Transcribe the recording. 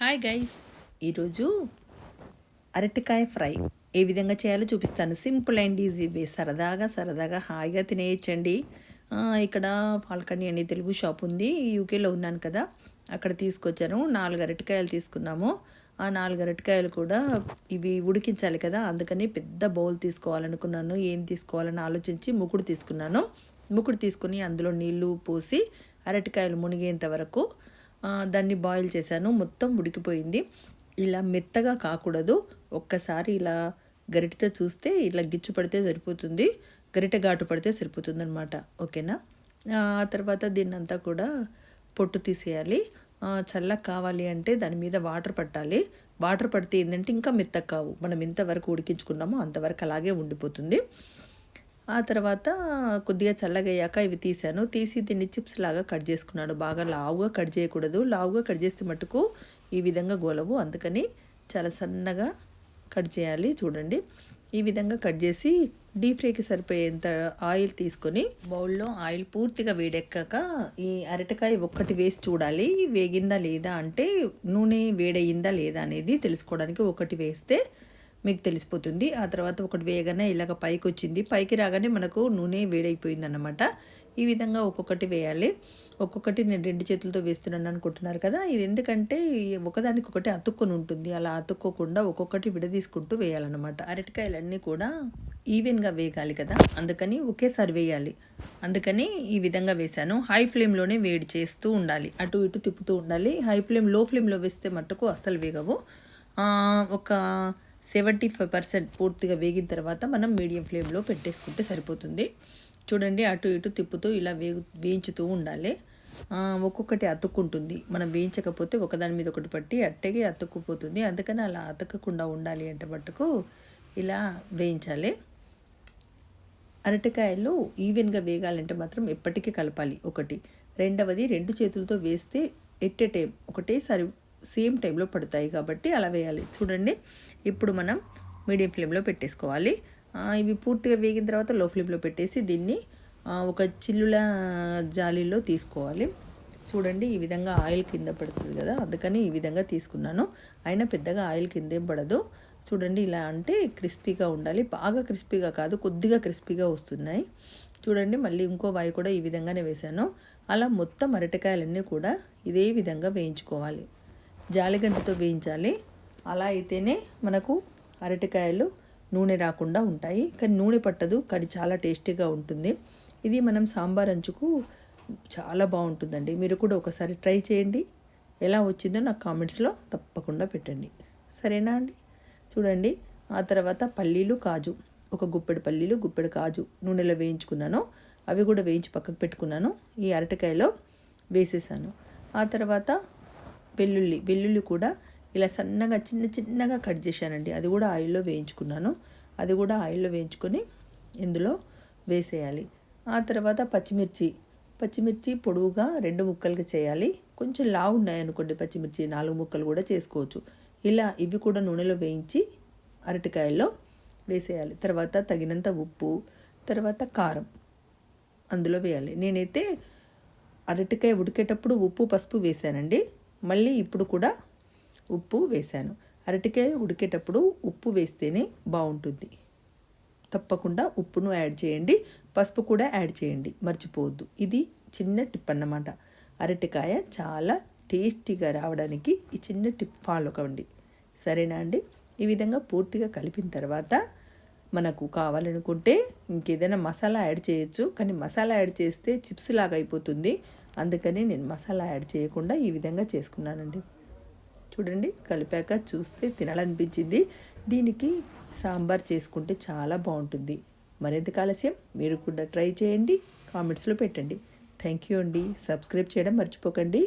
Hi guys ఈరోజు అరటికాయ fry. ఏ విధంగా చేయాలో చూపిస్తాను. Simple and easy way. సరదాగా సరదాగా హాయిగా తినేయచ్చండి. ఇక్కడ ఫాల్కనీ అనే తెలుగు షాప్ ఉంది. యూకేలో ఉన్నాను కదా. అక్కడ తీసుకొచ్చాను. నాలుగు అరటికాయలు తీసుకున్నాము. ఆ నాలుగు అరటికాయలు కూడా ఇవి ఉడికించాలి కదా. అందుకని పెద్ద బౌల్ తీసుకోవాలనుకున్నాను. ఏం తీసుకోవాలని ఆలోచించి ముకుడు తీసుకున్నాను. ముకుడు తీసుకుని అందులో నీళ్ళు పోసి అరటికాయలు మునిగేంత వరకు దాన్ని బాయిల్ చేశాను. మొత్తం ఉడికిపోయింది. ఇలా మెత్తగా కాకూడదు. ఒక్కసారి ఇలా గరిటతో చూస్తే ఇలా గిచ్చు పడితే సరిపోతుంది. గరిట ఘాటు పడితే సరిపోతుంది అనమాట ఓకేనా? ఆ తర్వాత దీన్నంతా కూడా పొట్టు తీసేయాలి. చల్లగా కావాలి అంటే దాని మీద వాటర్ పట్టాలి. వాటర్ పడితే ఏంటంటే ఇంకా మెత్తగా కావు. మనం ఎంతవరకు ఉడికించుకున్నామో అంతవరకు అలాగే ఉండిపోతుంది. ఆ తర్వాత కొద్దిగా చల్లగయ్యాక ఇవి తీసాను తీసి దీన్ని చిప్స్ లాగా కట్ చేసుకున్నాను. బాగా లావుగా కట్ చేయకూడదు. లావుగా కట్ చేస్తే మటుకు ఈ విధంగా గోలవు. అందుకని చాలా సన్నగా కట్ చేయాలి. చూడండి. ఈ విధంగా కట్ చేసి డీప్ ఫ్రైకి సరిపోయేంత ఆయిల్ తీసుకొని బౌల్లో ఆయిల్ పూర్తిగా వేడెక్కాక ఈ అరటికాయ ఒక్కటి వేసి చూడాలి. వేగిందా లేదా అంటే నూనె వేడయిందా లేదా అనేది తెలుసుకోవడానికి ఒకటి వేస్తే మీకు తెలిసిపోతుంది. ఆ తర్వాత ఒకటి వేయగానే ఇలాగ పైకి వచ్చింది పైకి రాగానే మనకు నూనె వేడైపోయింది అన్నమాట ఈ విధంగా ఒక్కొక్కటి వేయాలి. ఒక్కొక్కటి నేను రెండు చేతులతో వేస్తున్నాను అనుకుంటున్నారు కదా. ఇది ఎందుకంటే ఒకదానికి ఒకటి అతుక్కొని ఉంటుంది. అలా అతుక్కోకుండా ఒక్కొక్కటి విడదీసుకుంటూ వేయాలన్నమాట. అరటికాయలన్నీ కూడా ఈవెన్గా వేగాలి కదా. అందుకని ఒకేసారి వేయాలి. అందుకని ఈ విధంగా వేశాను. హై ఫ్లేమ్లోనే వేడి చేస్తూ ఉండాలి. అటు ఇటు తిప్పుతూ ఉండాలి. హై ఫ్లేమ్లో ఫ్లేమ్లో వేస్తే మట్టుకు అస్సలు వేగవు. ఒక సెవెంటీ ఫైవ్ పర్సెంట్ పూర్తిగా వేగిన తర్వాత మనం మీడియం ఫ్లేమ్లో పెట్టేసుకుంటే సరిపోతుంది. చూడండి అటు ఇటు తిప్పుతూ ఇలా వేగు వేయించుతూ ఉండాలి. ఒక్కొక్కటి అతుక్కుంటుంది. మనం వేయించకపోతే ఒకదాని మీద ఒకటి పట్టి అట్టగే అతుక్కుపోతుంది. అందుకని అలా అతకకుండా ఉండాలి అంటే మట్టుకు ఇలా వేయించాలి. అరటికాయలు ఈవెన్గా వేగాలంటే మాత్రం ఎప్పటికీ కలపాలి. ఒకటి. రెండవది రెండు చేతులతో వేస్తే ఎట్ ఎ టైం ఒకటేసారి సేమ్ టైంలో పడతాయి కాబట్టి అలా వేయాలి. చూడండి ఇప్పుడు మనం మీడియం ఫ్లేమ్లో పెట్టేసుకోవాలి. ఇవి పూర్తిగా వేగిన తర్వాత లో ఫ్లేమ్లో పెట్టేసి దీన్ని ఒక చిల్లుల జాలీలో తీసుకోవాలి. చూడండి ఈ విధంగా ఆయిల్ కింద పడుతుంది కదా అందుకని ఈ విధంగా తీసుకున్నాను. అయినా పెద్దగా ఆయిల్ కిందేం పడదు. చూడండి ఇలా అంటే క్రిస్పీగా ఉండాలి. బాగా క్రిస్పీగా కాదు కొద్దిగా క్రిస్పీగా వస్తున్నాయి. చూడండి మళ్ళీ ఇంకో వాయి కూడా ఈ విధంగానే వేశాను. అలా మొత్తం అరటికాయలన్నీ కూడా ఇదే విధంగా వేయించుకోవాలి. జాలిగంటతో వేయించాలి. అలా అయితేనే మనకు అరటికాయలు నూనె రాకుండా ఉంటాయి. కానీ నూనె పట్టదు. కానీ చాలా టేస్టీగా ఉంటుంది. ఇది మనం సాంబార్ అంచుకు చాలా బాగుంటుందండి. మీరు కూడా ఒకసారి ట్రై చేయండి. ఎలా వచ్చిందో నాకు కామెంట్స్లో తప్పకుండా పెట్టండి. సరేనా అండి? చూడండి. ఆ తర్వాత పల్లీలు కాజు. ఒక గుప్పెడు పల్లీలు గుప్పెడు కాజు నూనెలో వేయించుకున్నాను. అవి కూడా వేయించి పక్కకు పెట్టుకున్నాను. ఈ అరటికాయలో వేసేసాను. ఆ తర్వాత వెల్లుల్లి వెల్లుల్లి కూడా ఇలా సన్నగా చిన్న చిన్నగా కట్ చేశానండి. అది కూడా ఆయిల్లో వేయించుకున్నాను. అది కూడా ఆయిల్లో వేయించుకొని ఇందులో వేసేయాలి. ఆ తర్వాత పచ్చిమిర్చి పచ్చిమిర్చి పొడవుగా రెండు ముక్కలుగా చేయాలి. కొంచెం లావు ఉన్నాయనుకోండి పచ్చిమిర్చి నాలుగు ముక్కలు కూడా చేసుకోవచ్చు. ఇలా ఇవి కూడా నూనెలో వేయించి అరటికాయల్లో వేసేయాలి. తర్వాత తగినంత ఉప్పు తర్వాత కారం అందులో వేయాలి. నేనైతే అరటికాయ ఉడికేటప్పుడు ఉప్పు పసుపు వేశానండి. మళ్ళీ ఇప్పుడు కూడా ఉప్పు వేశాను. అరటికాయ ఉడికేటప్పుడు ఉప్పు వేస్తేనే బాగుంటుంది. తప్పకుండా ఉప్పును యాడ్ చేయండి. పసుపు కూడా యాడ్ చేయండి. మర్చిపోవద్దు. ఇది చిన్న టిప్ అన్నమాట. అరటికాయ చాలా టేస్టీగా రావడానికి ఈ చిన్న టిప్ ఫాలో అవ్వండి. సరేనా అండి? ఈ విధంగా పూర్తిగా కలిపిన తర్వాత మనకు కావాలనుకుంటే ఇంకేదైనా మసాలా యాడ్ చేయొచ్చు. కానీ మసాలా యాడ్ చేస్తే చిప్స్ లాగా అయిపోతుంది. అందుకని నేను మసాలా యాడ్ చేయకుండా ఈ విధంగా చేసుకున్నానండి. చూడండి కలిపాక చూస్తే తినాలనిపించింది. దీనికి సాంబార్ చేసుకుంటే చాలా బాగుంటుంది. మరింత ఆలస్యం మీరు కూడా ట్రై చేయండి. కామెంట్స్లో పెట్టండి. థ్యాంక్ యూ అండి. సబ్స్క్రైబ్ చేయడం మర్చిపోకండి.